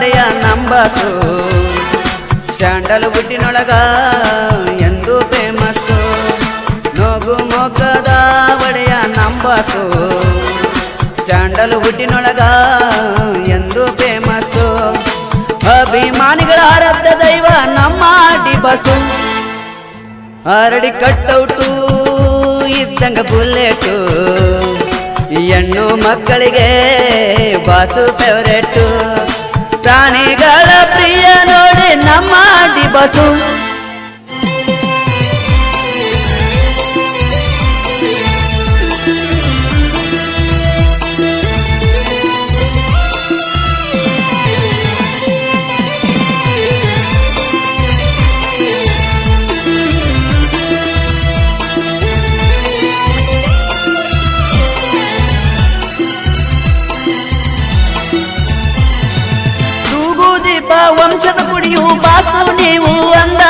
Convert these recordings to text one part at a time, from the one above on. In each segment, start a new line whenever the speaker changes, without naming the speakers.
ನಂಬಸು. ಸ್ಟ್ಯಾಂಡಲ್ ಬುಟ್ಟಿನೊಳಗ ಎಂದು ಫೇಮಸ್ಸು. ನೋಗು ಮೊಗ್ಗದ ಒಡೆಯ ನಂಬಸು. ಸ್ಟ್ಯಾಂಡಲ್ ಹುಟ್ಟಿನೊಳಗ ಎಂದು ಫೇಮಸ್ಸು. ಅಭಿಮಾನಿಗಳ ಆರಾಧ್ಯ ದೈವ ನಮ್ಮ ಡಿಬಸು ಹರಡಿ ಕಟ್ಟೌಟು, ಇದ್ದಂಗ ಬುಲ್ಲೆಟು ಹೆಣ್ಣು ಮಕ್ಕಳಿಗೆ ಬಾಸು ಫೇವರೇಟು ಪ್ರಾಣಿಗಳ ಪ್ರಿಯ ನೋಡಿ ನಮ್ಮ ಡಿಬಸು ತೂಗು ಬಾಸು ನೀವು ಅಂದ.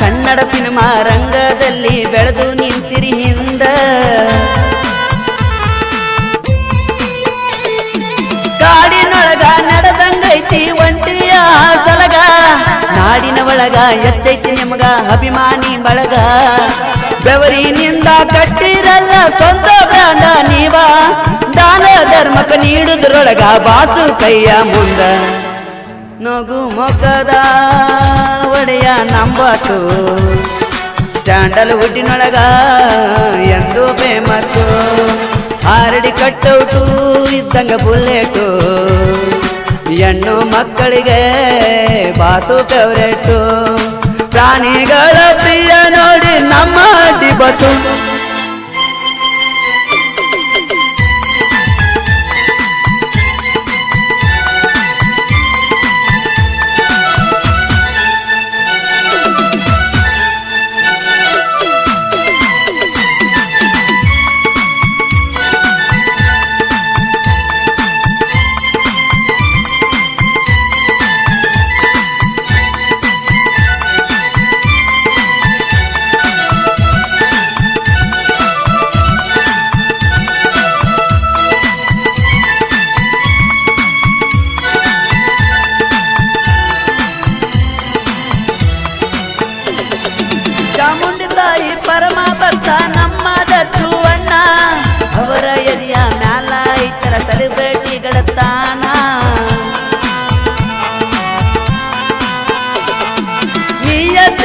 ಕನ್ನಡ ಸಿನಿಮಾ ರಂಗದಲ್ಲಿ ಬೆಳೆದು ನಿಂತಿರಿ ಹಿಂದ. ಕಾಡಿನೊಳಗ ನಡೆದಂಗೈತಿ ಒಂಟಿಯ ಸಲಗ. ನಾಡಿನ ಒಳಗ ಎಚ್ಚೈತಿ ನಿಮಗ ಅಭಿಮಾನಿ ಬಳಗ. ಬೆವರಿನಿಂದ ಕಟ್ಟಿರಲ್ಲ ಸ್ವಂತ ಬ್ರಾಂಡ ನೀವ. ದಾನ ಧರ್ಮಕ್ಕೆ ನೀಡುದ್ರೊಳಗ ಬಾಸು ಕೈಯ ಮುಂದ. ನಗು ಮೊಗದ ಒಡೆಯ ನಂಬಾಸು. ಸ್ಟ್ಯಾಂಡಲ್ ಹುಟ್ಟಿನೊಳಗ ಎಂದು ಫೇಮಸ್ಸು. ಹಾರಡಿ ಕಟ್ಟೌಟು ಇದ್ದಂಗ ಬುಲ್ಲೆಟು ಹೆಣ್ಣು ಮಕ್ಕಳಿಗೆ ಬಾಸು ಫೇವ್ರೇಟು ಪ್ರಾಣಿಗಳ ಪ್ರಿಯ ನೋಡಿ ನಮ್ಮ ಬಸು.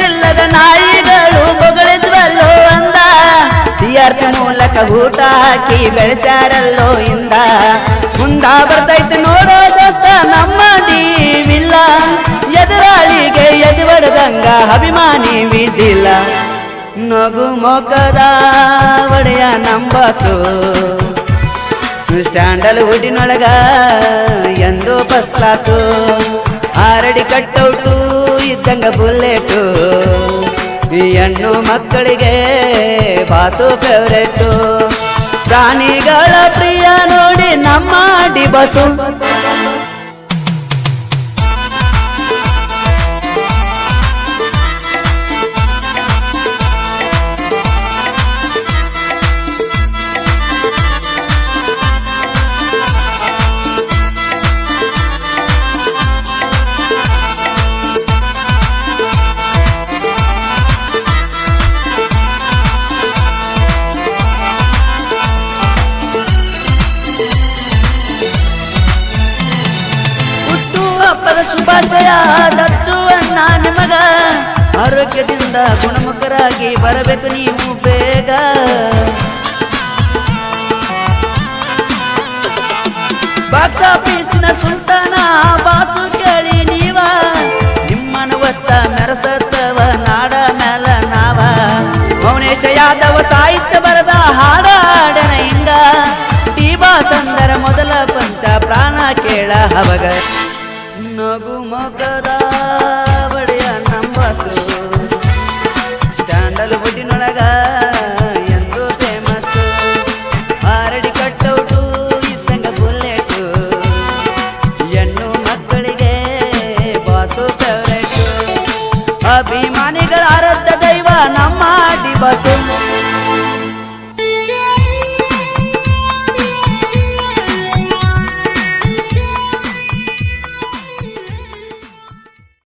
ನಿಯತ್ತಿಲ್ಲದ ನಾಯಿಗಳು ಬೊಗಳಿದ್ವಲ್ಲೋ ಅಂದ. ಟಿಆರ್ಪಿ ಮೂಲಕ ಊಟ ಹಾಕಿ ಬೆಳೆಸ್ಯಾರಲ್ಲೋ ಇಂದ. ಮುಂದ ಬರ್ತೈತೆ ನೋಡೋ ದೋಸ್ತ, ನಮ್ಮ ಟೀವಿಲ್ಲ. ಎದುರಾಳಿಗೆ ಎದು ಬಡದಂಗ ಅಭಿಮಾನಿ ವಿಜಿಲ್ಲ. ನಗು ಮೊಗದ ಒಡೆಯ ನಂಬಸು. ಸ್ಟ್ಯಾಂಡಲ್ ಹುಟ್ಟಿನೊಳಗ ಎಂದು ಫಸ್ಟ್ ಕ್ಲಾಸು. ಆರಡಿ ಕಟ್ಟೌಟು ಇದ್ದಂಗ ಈ ಹೆಣ್ಣು ಮಕ್ಕಳಿಗೆ ಬಾಸು ಫೇವ್ರೇಟು ಪ್ರಾಣಿಗಳ ಪ್ರಿಯ ನೋಡಿ ನಮ್ಮ ಡಿಬಸು ಹುಟ್ಟು ಅಣ್ಣ ನಿಮಗ. ಆರೋಗ್ಯದಿಂದ ಗುಣಮುಖರಾಗಿ ಬರಬೇಕು ನೀವು ಬೇಗ. ಬಾಕ್ಸ್ ಆಫೀಸಿನ ಸುಲ್ತಾನ ಬಾಸು ಕೇಳಿ ನೀವ. ನಿಮ್ಮನ ಒತ್ತ ಮೆರಸತ್ತವ ನಾಡ ಮೇಲ ನಾವ. ಮೌನೇಶ ಯಾದವ ಸಾಹಿತ್ಯ ಬರದ ಹಾಡ ಹಾಡನ ಹಿಂಗ ಸಂದರ ಬಾಸಂದರ ಮೊದಲ ಪಂಚ ಪ್ರಾಣ ಕೇಳ ಹವಗ. ಫೇವ್ರೇಟು